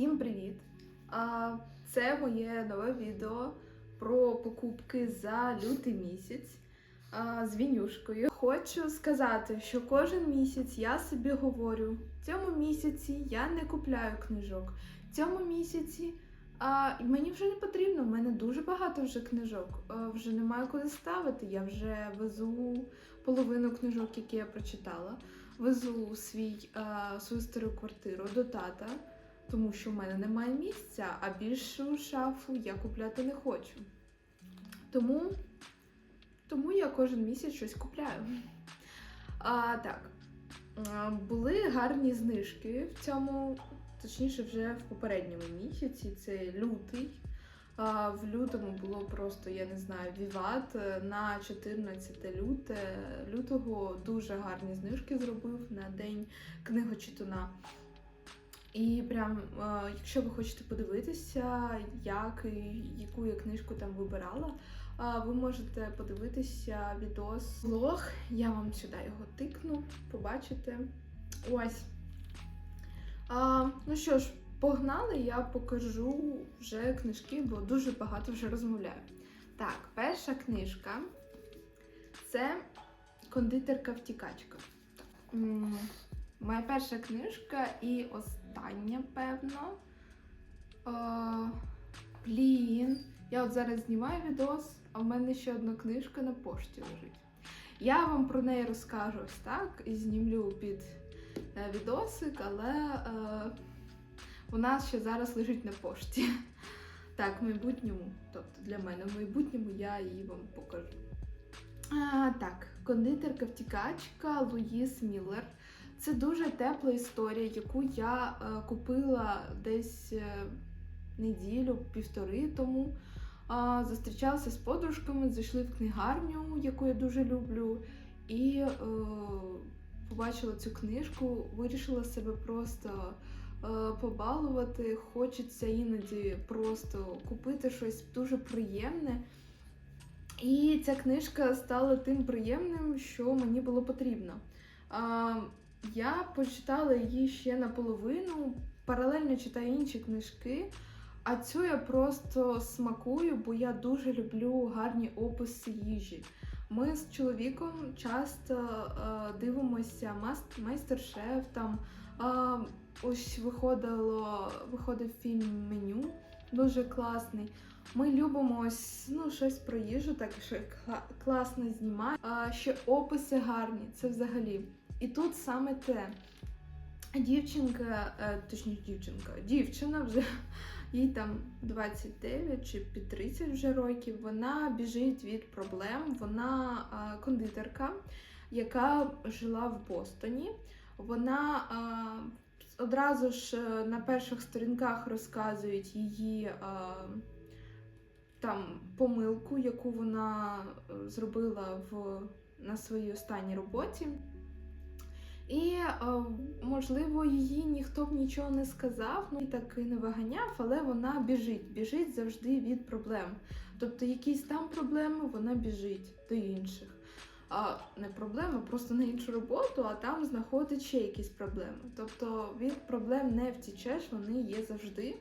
Всім привіт! Це моє нове відео про покупки за лютий місяць з вінюшкою. Хочу сказати, що кожен місяць я собі говорю: в цьому місяці я не купляю книжок. В цьому місяці мені вже не потрібно, в мене дуже багато вже книжок. А, вже немає куди ставити. Я вже везу половину книжок, які я прочитала. Везу свій, свою стару квартиру до тата тому що в мене немає місця, а більшу шафу я купляти не хочу. Тому, тому я кожен місяць щось купляю. А, так, були гарні знижки в цьому, точніше, вже в попередньому місяці, це лютий. В лютому було просто, я не знаю, віват е, на 14 люте, лютого дуже гарні знижки зробив на день книгочитуна. І прям, е, якщо ви хочете подивитися, як і яку я книжку там вибирала, е, ви можете подивитися відос влог. Я вам сюди його тикну, побачите. Ось. А, ну що ж, погнали, я покажу вже книжки, бо дуже багато вже розмовляю. Так, перша книжка це кондитерка втікачка. Моя перша книжка і остання, певно. О, блін. Я от зараз знімаю відос, а в мене ще одна книжка на пошті лежить. Я вам про неї розкажу ось так і знімлю під е, відосик, але е, вона ще зараз лежить на пошті. Так, в майбутньому, тобто для мене в майбутньому я її вам покажу. А, так, кондитерка втікачка Луїс Міллер. Це дуже тепла історія, яку я е, купила десь е, неділю, півтори тому. Зустрічалася з подружками, зайшли в книгарню, яку я дуже люблю, і е, побачила цю книжку, вирішила себе просто е, побалувати. Хочеться іноді просто купити щось дуже приємне. І ця книжка стала тим приємним, що мені було потрібно. Я почитала її ще наполовину, паралельно читаю інші книжки, а цю я просто смакую, бо я дуже люблю гарні описи їжі. Ми з чоловіком часто е, дивимося майстер-шеф, там е, ось виходило, виходив фільм меню, дуже класний. Ми любимо ось ну, щось про їжу, так що кла- класно знімає. А ще описи гарні, це взагалі. І тут саме те. Дівчинка, е, точніше дівчинка, дівчина вже їй там 29 чи під 30 вже років. Вона біжить від проблем. Вона е, кондитерка, яка жила в Бостоні. Вона е, одразу ж на перших сторінках розказують її. там помилку, яку вона зробила в, на своїй останній роботі. І, е, можливо, її ніхто б нічого не сказав, ну і так і не виганяв, але вона біжить, біжить завжди від проблем. Тобто якісь там проблеми, вона біжить до інших. А не проблеми, просто на іншу роботу, а там знаходить ще якісь проблеми. Тобто від проблем не втічеш, вони є завжди.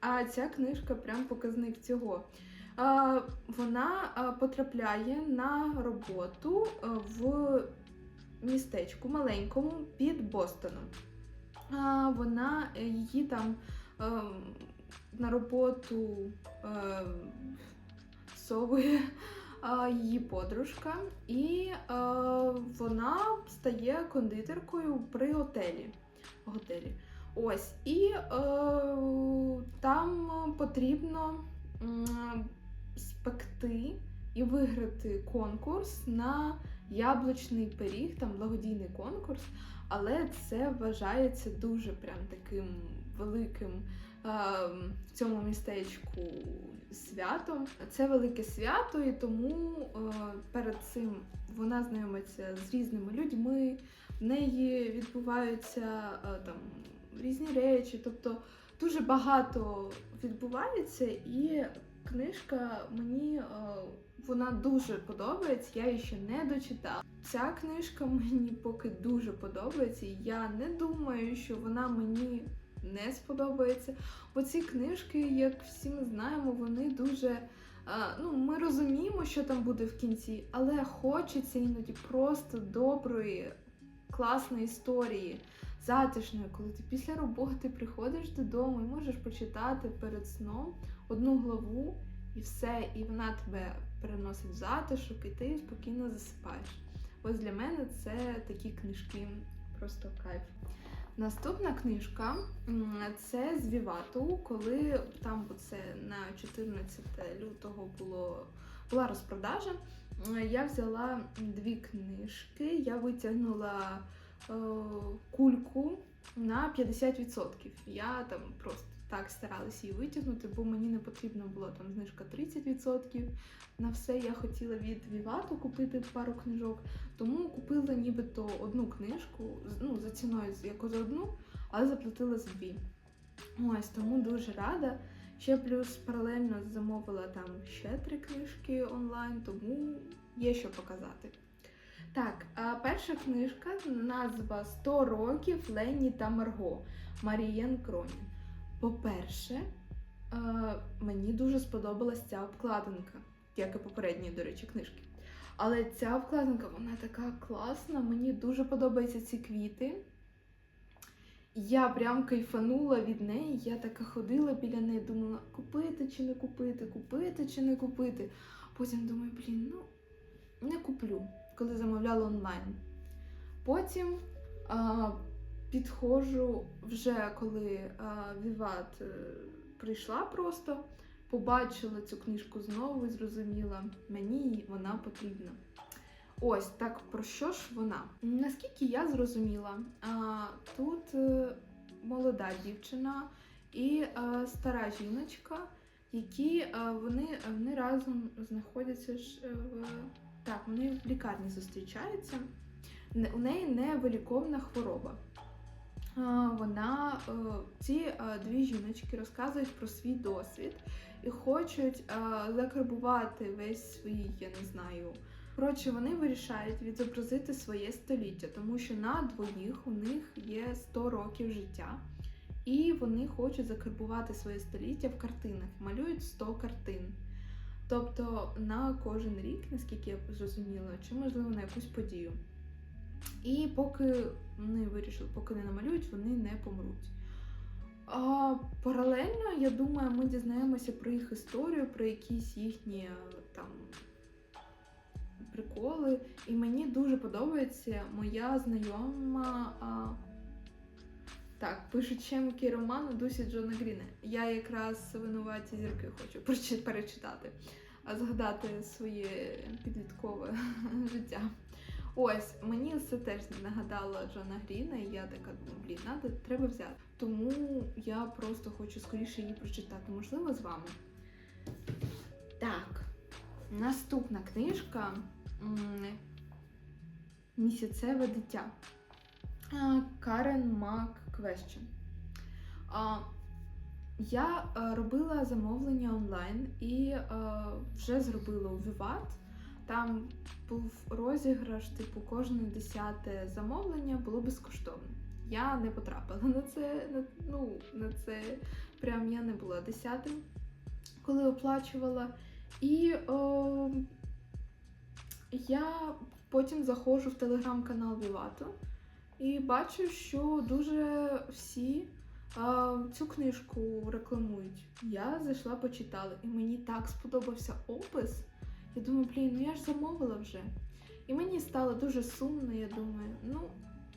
А ця книжка прям показник цього. Вона потрапляє на роботу в містечку маленькому під Бостоном. Вона е, її там е, на роботу е, совує її подружка, і е, вона стає кондитеркою при готелі. готелі. Ось, і е, там потрібно спекти і виграти конкурс на яблучний пиріг, там благодійний конкурс, але це вважається дуже прям таким великим е, в цьому містечку святом. Це велике свято, і тому е, перед цим вона знайомиться з різними людьми, в неї відбуваються е, там різні речі, тобто дуже багато відбувається, і книжка мені е, вона дуже подобається. Я її ще не дочитала. Ця книжка мені поки дуже подобається. і Я не думаю, що вона мені не сподобається. Бо ці книжки, як всі ми знаємо, вони дуже. Ну, ми розуміємо, що там буде в кінці, але хочеться іноді просто доброї, класної історії, затишної, коли ти після роботи приходиш додому і можеш почитати перед сном одну главу, і все, і вона тебе переносить в затишок, і ти спокійно засипаєш. Ось для мене це такі книжки, просто кайф. Наступна книжка це з Вівату, коли там це на 14 лютого було, була розпродажа. М, Я взяла дві книжки, я витягнула е, кульку на 50%. Я там просто так старалася її витягнути, бо мені не потрібно було там знижка 30%. На все я хотіла від Вівату купити пару книжок, тому купила нібито одну книжку, ну, за ціною як за одну, але заплатила за дві. Ось тому дуже рада. Ще плюс паралельно замовила там ще три книжки онлайн, тому є що показати. Так, перша книжка назва 100 років Ленні та Марго Марієн Кронін. По-перше, е, мені дуже сподобалась ця обкладинка, як і попередні, до речі, книжки. Але ця обкладинка, вона така класна, мені дуже подобаються ці квіти. Я прям кайфанула від неї. Я така ходила біля неї, думала, купити чи не купити, купити чи не купити. Потім думаю, блін, ну не куплю, коли замовляла онлайн. Потім а, підходжу вже коли а, Віват е, прийшла просто, побачила цю книжку знову і зрозуміла, мені вона потрібна. Ось так про що ж вона? Наскільки я зрозуміла, тут е, молода дівчина і е, стара жіночка, які е, вони, вони разом знаходяться ж в так, вони в лікарні зустрічаються. У неї невиліковна хвороба. Вона ці дві жіночки розказують про свій досвід і хочуть закарбувати весь свій, я не знаю. Коротше, вони вирішають відобразити своє століття, тому що на двоїх у них є 100 років життя, і вони хочуть закарбувати своє століття в картинах, малюють 100 картин. Тобто на кожен рік, наскільки я зрозуміла, чи можливо на якусь подію. І поки вони вирішили, поки не намалюють, вони не помруть. А паралельно, я думаю, ми дізнаємося про їх історію, про якісь їхні там приколи. І мені дуже подобається моя знайома. А... Так, пишуть чемки роману Дусі Джона Гріна. Я якраз винуваті зірки хочу перечитати, а згадати своє підліткове життя. Ось, мені це теж нагадало Джона Гріна, і я така думаю, блін, надо, треба взяти. Тому я просто хочу скоріше її прочитати, можливо, з вами. Так, наступна книжка Місяцеве дитя. Карен Мак. А, Я е, робила замовлення онлайн і е, вже зробила у Vivat. Там був розіграш, типу, кожне десяте замовлення було безкоштовно. Я не потрапила на це, на, ну, на це прям я не була десятим, коли оплачувала. І о, я потім заходжу в телеграм-канал Вівато і бачу, що дуже всі а, цю книжку рекламують. Я зайшла, почитала, і мені так сподобався опис. Я думаю, блін, ну я ж замовила вже. І мені стало дуже сумно, я думаю, ну,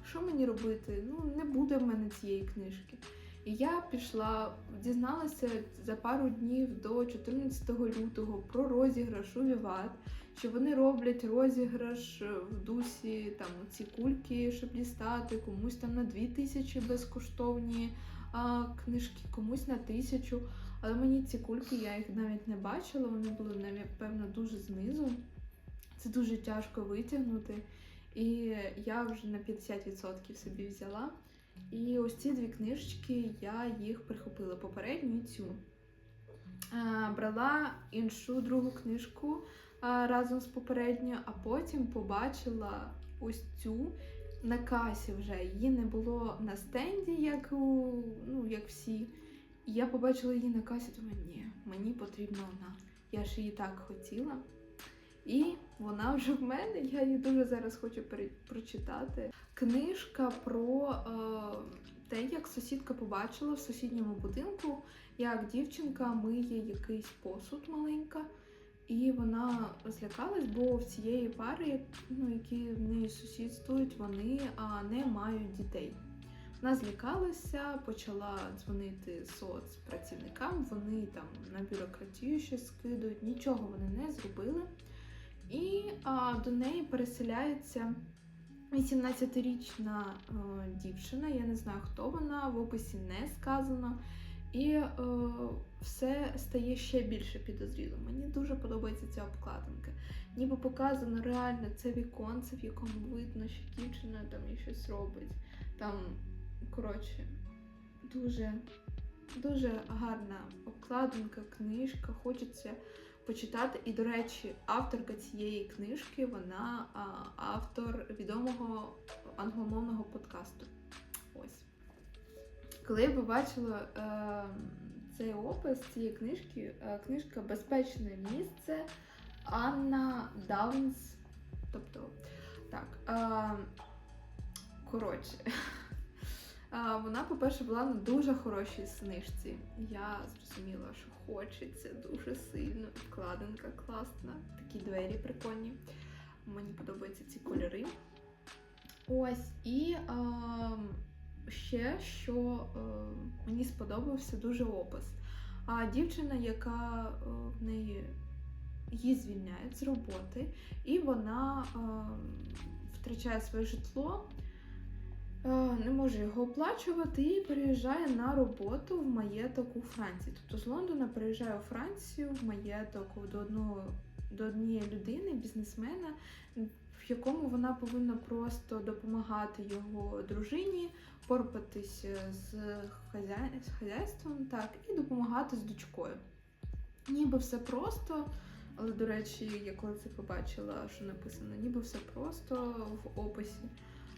що мені робити? Ну, не буде в мене цієї книжки. І я пішла, дізналася за пару днів до 14 лютого про розіграш у Віват, що вони роблять розіграш в дусі там ці кульки, щоб дістати, комусь там на 2000 безкоштовні а, книжки, комусь на тисячу. Але мені ці кульки, я їх навіть не бачила, вони були, напевно, дуже знизу. Це дуже тяжко витягнути. І я вже на 50% собі взяла. І ось ці дві книжечки я їх прихопила попередню і цю. Брала іншу другу книжку разом з попередньою, а потім побачила ось цю. на касі вже. Її не було на стенді, як у ну, як всі. І я побачила її на касі, думаю, ні, мені потрібна вона. Я ж її так хотіла. І вона вже в мене. Я її дуже зараз хочу прочитати. Книжка про е, те, як сусідка побачила в сусідньому будинку, як дівчинка миє якийсь посуд маленька. І вона злякалась, бо в цієї пари, ну, які в неї сусідствують, вони а, не мають дітей. Вона злякалася, почала дзвонити соцпрацівникам, вони там на бюрократію щось скидують, нічого вони не зробили. І а, до неї переселяється 18-річна е, дівчина, я не знаю, хто вона, в описі не сказано. І е, все стає ще більше підозрілим. Мені дуже подобається ця обкладинка. Ніби показано реально це віконце, в якому видно, що дівчина там і щось робить. Там, коротше, дуже, дуже гарна обкладинка, книжка. Хочеться почитати. І, до речі, авторка цієї книжки, вона а, автор відомого англомовного подкасту. Коли я побачила е, цей опис цієї книжки, е, книжка Безпечне місце Анна Даунс. Тобто, так. Е, коротше, е, вона, по-перше, була на дуже хорошій книжці. Я зрозуміла, що хочеться дуже сильно. Вкладинка класна, такі двері прикольні. Мені подобаються ці кольори. Ось, і е, ще, що е, мені сподобався дуже опис. А дівчина, яка е, в неї її звільняють з роботи, і вона е, втрачає своє житло, е, не може його оплачувати і переїжджає на роботу в маєток у Франції. Тобто з Лондона переїжджає у Францію в маєток до одного до однієї людини, бізнесмена, в якому вона повинна просто допомагати його дружині, порпатись з, хазя... з хазяйством, так, і допомагати з дочкою. Ніби все просто, але, до речі, я коли це побачила, що написано, ніби все просто в описі.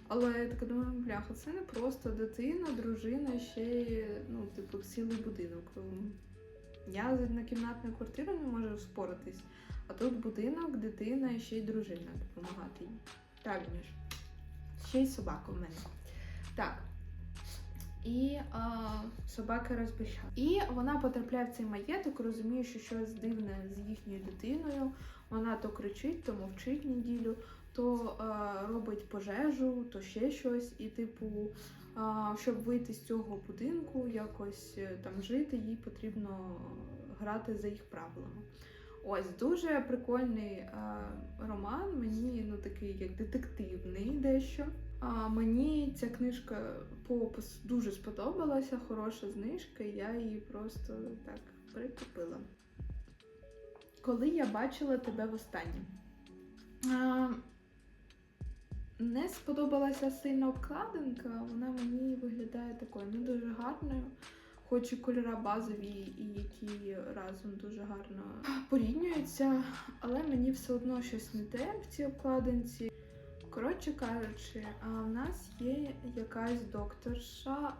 Але я така думаю, бляха, це не просто дитина, дружина, ще й, ну, типу, цілий будинок. Я з однокімнатною квартирою не можу впоратись. А тут будинок, дитина і ще й дружина допомагати їй. Так, Міш. Ще й собака в мене. Так. І а, собака розбіщала. І вона потрапляє в цей маєток, розуміє, що щось дивне з їхньою дитиною. Вона то кричить, то мовчить неділю, то а, робить пожежу, то ще щось. І, типу, а, щоб вийти з цього будинку, якось е, там жити, їй потрібно грати за їх правилами. Ось дуже прикольний е, роман. Мені ну такий як детективний дещо. А мені ця книжка по дуже сподобалася, хороша знижка, я її просто так прикупила. Коли я бачила тебе востаннє. А, не сподобалася сильно обкладинка, вона мені виглядає такою не дуже гарною. Хоч і кольора базові, і які разом дуже гарно порівнюються, але мені все одно щось не те в цій обкладинці. Коротше кажучи, в нас є якась докторша,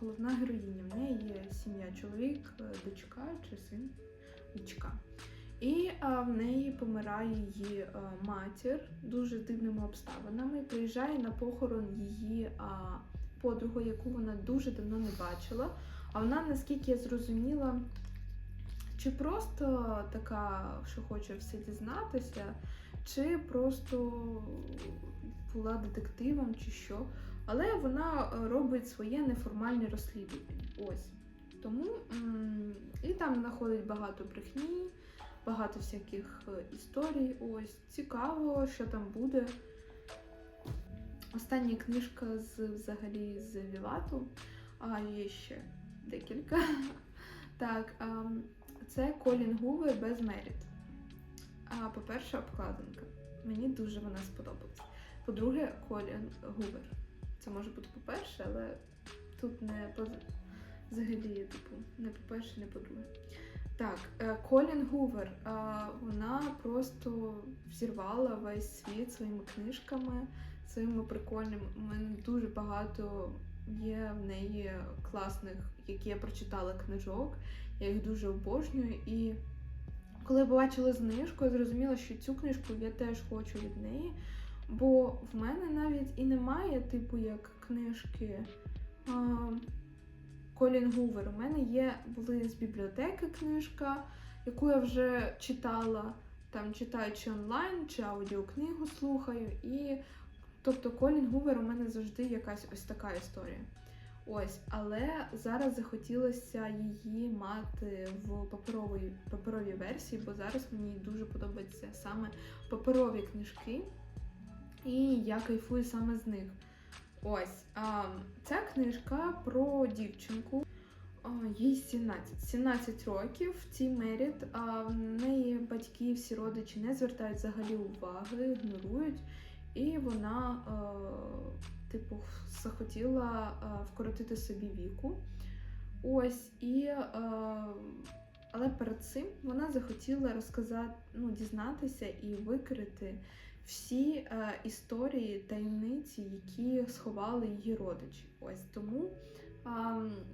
головна героїня. В неї є сім'я, чоловік, дочка чи син, дочка. І в неї помирає її матір дуже дивними обставинами. Приїжджає на похорон її а, подругу, яку вона дуже давно не бачила. Вона, наскільки я зрозуміла, чи просто така, що хоче все дізнатися, чи просто була детективом, чи що. Але вона робить своє неформальне розслідування. Ось. Тому і там знаходить багато брехні, багато всяких е, історій. Ось цікаво, що там буде. Остання книжка з взагалі з Вівату, а є ще декілька. Так, це Колін Гувер без Меріт. По-перше, обкладинка. Мені дуже вона сподобалась. По-друге, Колін Гувер. Це може бути по-перше, але тут не взагалі, типу, не по-перше, не по-друге. Так, е, Колін Гувер. Вона просто взірвала весь світ своїми книжками, своїми прикольними. У мене дуже багато є в неї класних, які я прочитала книжок. Я їх дуже обожнюю. І коли я побачила знижку, я зрозуміла, що цю книжку я теж хочу від неї. Бо в мене навіть і немає, типу, як книжки Колін Гувер. У мене є були з бібліотеки книжка, яку я вже читала, там читаю чи онлайн, чи аудіокнигу слухаю. І тобто Колін Гувер у мене завжди якась ось така історія. Ось, але зараз захотілося її мати в паперовій, паперовій версії, бо зараз мені дуже подобаються саме паперові книжки, і я кайфую саме з них. Ось, а, ця книжка про дівчинку. Їй 17. 17 років. Ті Меріт, а в неї батьки, всі родичі не звертають взагалі уваги, ігнорують. І вона, е, типу, захотіла е, вкоротити собі віку. Ось, і, е, але перед цим вона захотіла розказати, ну, дізнатися і викрити всі е, історії, таємниці, які сховали її родичі. Ось тому е,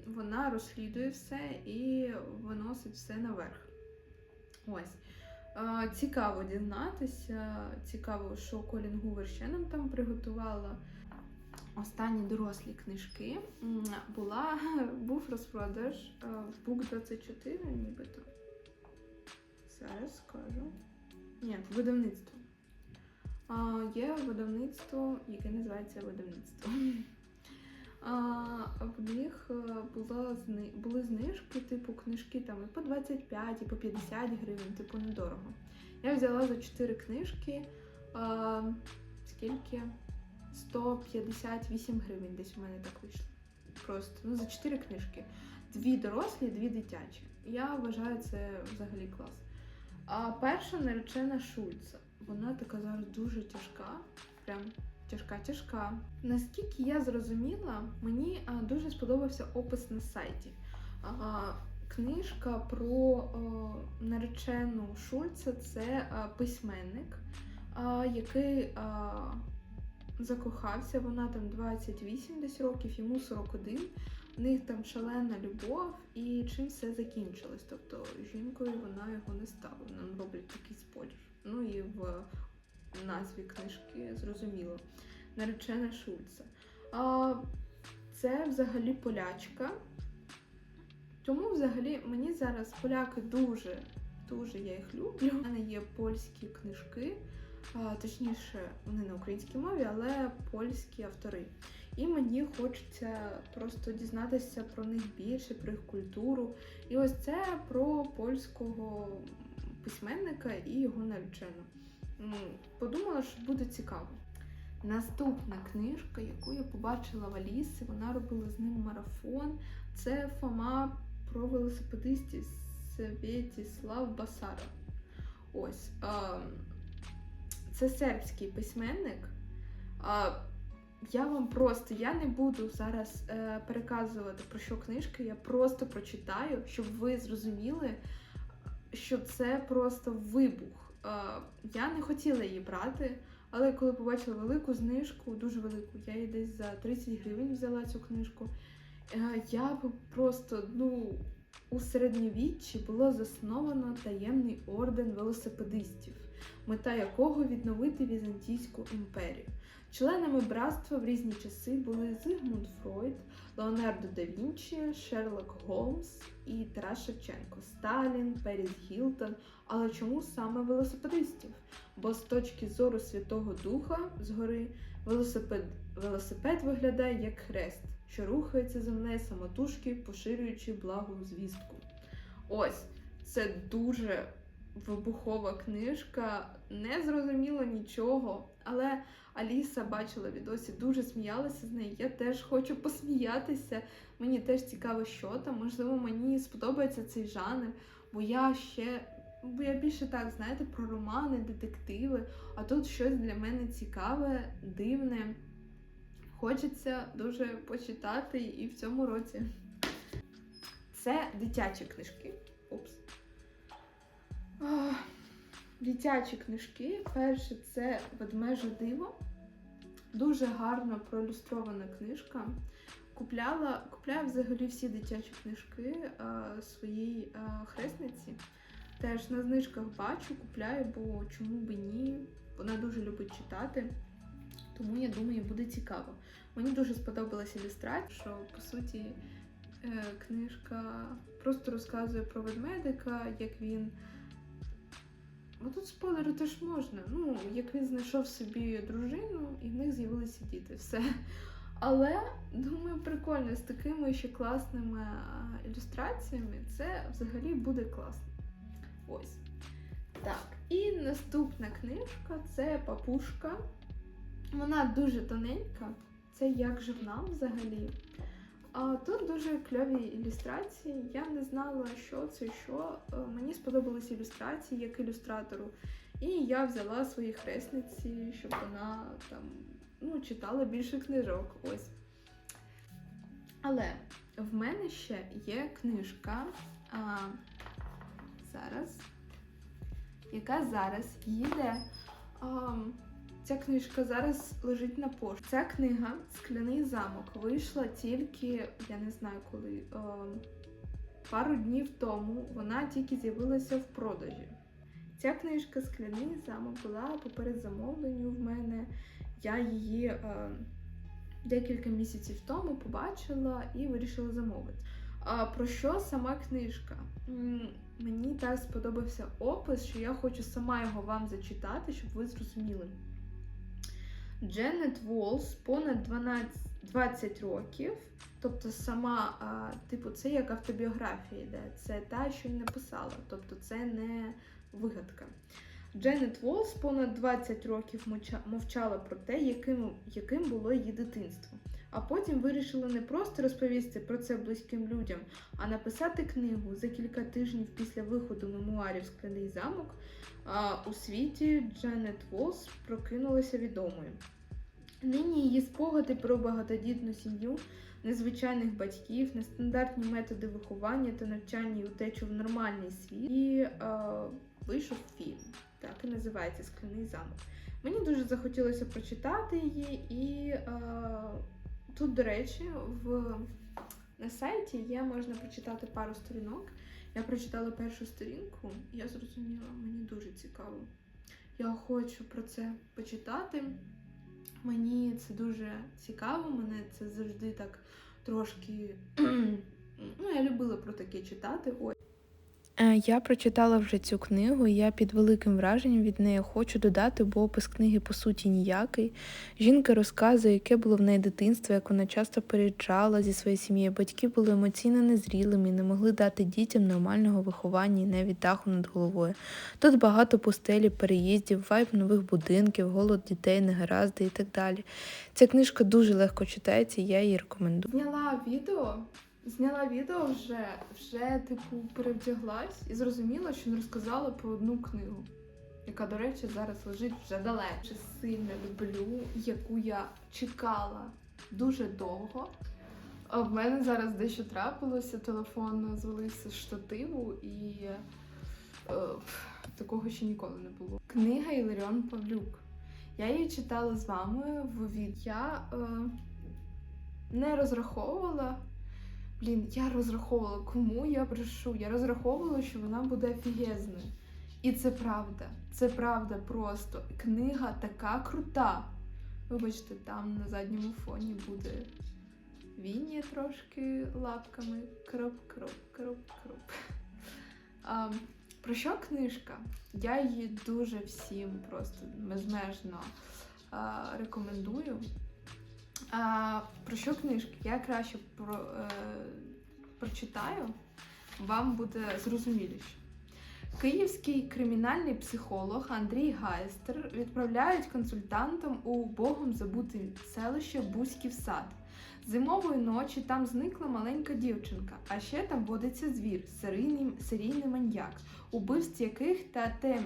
вона розслідує все і виносить все наверх. Ось. Цікаво дізнатися, цікаво, що Колін Гувер ще нам там приготувала. Останні дорослі книжки була, був розпродаж е, Book 24, нібито. Зараз скажу. Ні, видавництво. Є видавництво, яке називається видавництво. А, в них е, була, були знижки, типу книжки там і по 25, і по 50 гривень, типу недорого. Я взяла за 4 книжки. А, скільки? 158 гривень десь у мене так вийшло. Просто ну, за 4 книжки. Дві дорослі, дві дитячі. Я вважаю це взагалі клас. А перша наречена Шульца. Вона така зараз дуже тяжка. Прям тяжка-тяжка. Наскільки я зрозуміла, мені дуже сподобався опис на сайті. Книжка про наречену Шульца це письменник, який закохався. Вона там 28 десь років, йому 41. В них там шалена любов, і чим все закінчилось. Тобто жінкою вона його не стала. Нам роблять такий спойлер. Ну і в назві книжки зрозуміло. Наречена Шульца. А, це взагалі полячка. Тому взагалі мені зараз поляки дуже, дуже я їх люблю. У мене є польські книжки, а, точніше, вони на українській мові, але польські автори. І мені хочеться просто дізнатися про них більше, про їх культуру. І ось це про польського письменника і його наречену. М, Подумала, що буде цікаво. Наступна книжка, яку я побачила в Алісі, вона робила з ним марафон. Це Фома про велосипедистів Святіслав Басара. Ось. Це сербський письменник. Я вам просто я не буду зараз е, переказувати про що книжка, я просто прочитаю, щоб ви зрозуміли, що це просто вибух. Е, я не хотіла її брати, але коли побачила велику знижку, дуже велику, я її десь за 30 гривень взяла цю книжку. Е, я просто, ну, у середньовіччі було засновано таємний орден велосипедистів, мета якого відновити Візантійську імперію. Членами братства в різні часи були Зигмунд Фройд, Леонардо да Вінчі, Шерлок Голмс і Тарас Шевченко, Сталін, Періс Гілтон. Але чому саме велосипедистів? Бо з точки зору Святого Духа згори велосипед, велосипед виглядає як хрест, що рухається землею самотужки, поширюючи благу звістку. Ось це дуже вибухова книжка, не зрозуміло нічого, але Аліса бачила відосі, дуже сміялася з неї. Я теж хочу посміятися. Мені теж цікаво, що там. Можливо, мені сподобається цей жанр, бо я ще. Бо я більше так, знаєте, про романи, детективи, а тут щось для мене цікаве, дивне. Хочеться дуже почитати і в цьому році. Це дитячі книжки. Упс. Дитячі книжки. Перше це ведмеже диво. дуже гарно проілюстрована книжка. Купляла, купляю взагалі всі дитячі книжки е, своїй е, хресниці. Теж на знижках бачу, купляю, бо чому би ні. Вона дуже любить читати, тому я думаю, буде цікаво. Мені дуже сподобалася ілюстрація, що по суті е, книжка просто розказує про ведмедика, як він. Ну тут спойлери теж можна. Ну, як він знайшов собі дружину, і в них з'явилися діти. Все. Але думаю, прикольно з такими ще класними ілюстраціями. Це взагалі буде класно. Ось. Так, і наступна книжка це папушка. Вона дуже тоненька, це як журнал взагалі. Тут дуже кльові ілюстрації. Я не знала, що це, що. Е, Мені сподобались ілюстрації як ілюстратору. І я взяла своїй хресниці, щоб вона там ну, читала більше книжок. Ось. Але в мене ще є книжка. А, зараз яка зараз їде. А, ця книжка зараз лежить на пошті. Ця книга Скляний замок вийшла тільки, я не знаю коли, а, пару днів тому. Вона тільки з'явилася в продажі. Ця книжка Скляний замок була по передзамовленню в мене. Я її а, декілька місяців тому побачила і вирішила замовити. А про що сама книжка? Мені так сподобався опис, що я хочу сама його вам зачитати, щоб ви зрозуміли. Дженнет Волс понад 12, 20 років, тобто сама, а, типу, це як автобіографія йде, це та, що й написала, тобто це не вигадка. Дженет Волс понад 20 років мовчала про те, яким, яким було її дитинство. А потім вирішила не просто розповісти про це близьким людям, а написати книгу за кілька тижнів після виходу мемуарів Скляний замок. У світі Дженнет Волс прокинулася відомою. Нині її спогади про багатодітну сім'ю, незвичайних батьків, нестандартні методи виховання та навчання і утечу в нормальний світ. І е, вийшов фільм, так і називається Скляний замок. Мені дуже захотілося прочитати її, і е, тут, до речі, в, на сайті є можна прочитати пару сторінок. Я прочитала першу сторінку, і я зрозуміла, мені дуже цікаво. Я хочу про це почитати. Мені це дуже цікаво, мене це завжди так трошки. ну, я любила про таке читати. Ой. Е, Я прочитала вже цю книгу, і я під великим враженням від неї хочу додати, бо опис книги по суті ніякий. Жінка розказує, яке було в неї дитинство, як вона часто переїжджала зі своєю сім'єю. Батьки були емоційно незрілими і не могли дати дітям нормального виховання і навіть даху над головою. Тут багато пустелі, переїздів, вайб нових будинків, голод дітей, негаразди і так далі. Ця книжка дуже легко читається, я її рекомендую. Зняла відео. Зняла відео вже, вже типу перевдяглась і зрозуміла, що не розказала про одну книгу, яка, до речі, зараз лежить вже далеко. Дуже сильно люблю, яку я чекала дуже довго. А в мене зараз дещо трапилося, телефон звалився з штативу і е, такого ще ніколи не було. Книга Іларіон Павлюк. Я її читала з вами в від. Я е, не розраховувала. Блін, я розраховувала, кому я брешу. Я розраховувала, що вона буде офігезною. І це правда. Це правда просто. Книга така крута. Вибачте, там на задньому фоні буде Вінні трошки лапками. Кроп, кроп, кроп, кроп. А, про що книжка? Я її дуже всім просто безмежно а, рекомендую. А, про що книжки? Я краще про, е, прочитаю, вам буде зрозуміліше. Київський кримінальний психолог Андрій Гайстер відправляють консультантам у богом забуте селище Бузьків сад. Зимової ночі там зникла маленька дівчинка, а ще там водиться звір, серійний, серійний маньяк, убивств яких та тем,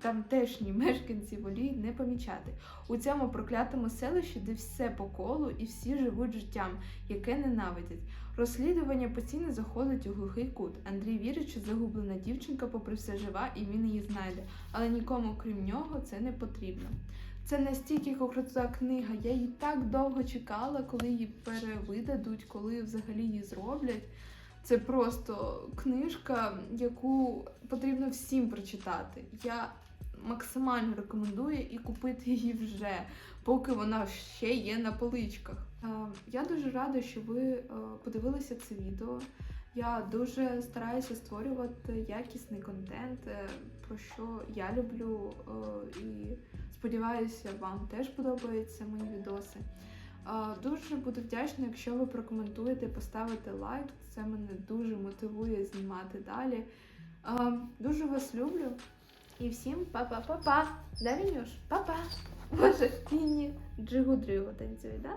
тамтешні мешканці воліють не помічати. У цьому проклятому селищі, де все по колу і всі живуть життям, яке ненавидять. Розслідування постійно заходить у глухий кут. Андрій вірить, що загублена дівчинка, попри все жива, і він її знайде, але нікому, крім нього, це не потрібно. Це настільки крута книга. Я її так довго чекала, коли її перевидадуть, коли взагалі її зроблять. Це просто книжка, яку потрібно всім прочитати. Я максимально рекомендую і купити її вже, поки вона ще є на поличках. Е, Я дуже рада, що ви е, подивилися це відео. Я дуже стараюся створювати якісний контент, е, про що я люблю, і сподіваюся, вам теж подобаються мої відоси. Дуже буду вдячна, якщо ви прокоментуєте, поставите лайк. Це мене дуже мотивує знімати далі. Дуже вас люблю. І всім па-па-па-па. Да, Вінюш? Па-па. Боже, Вінні. Джигу-дригу танцює, да?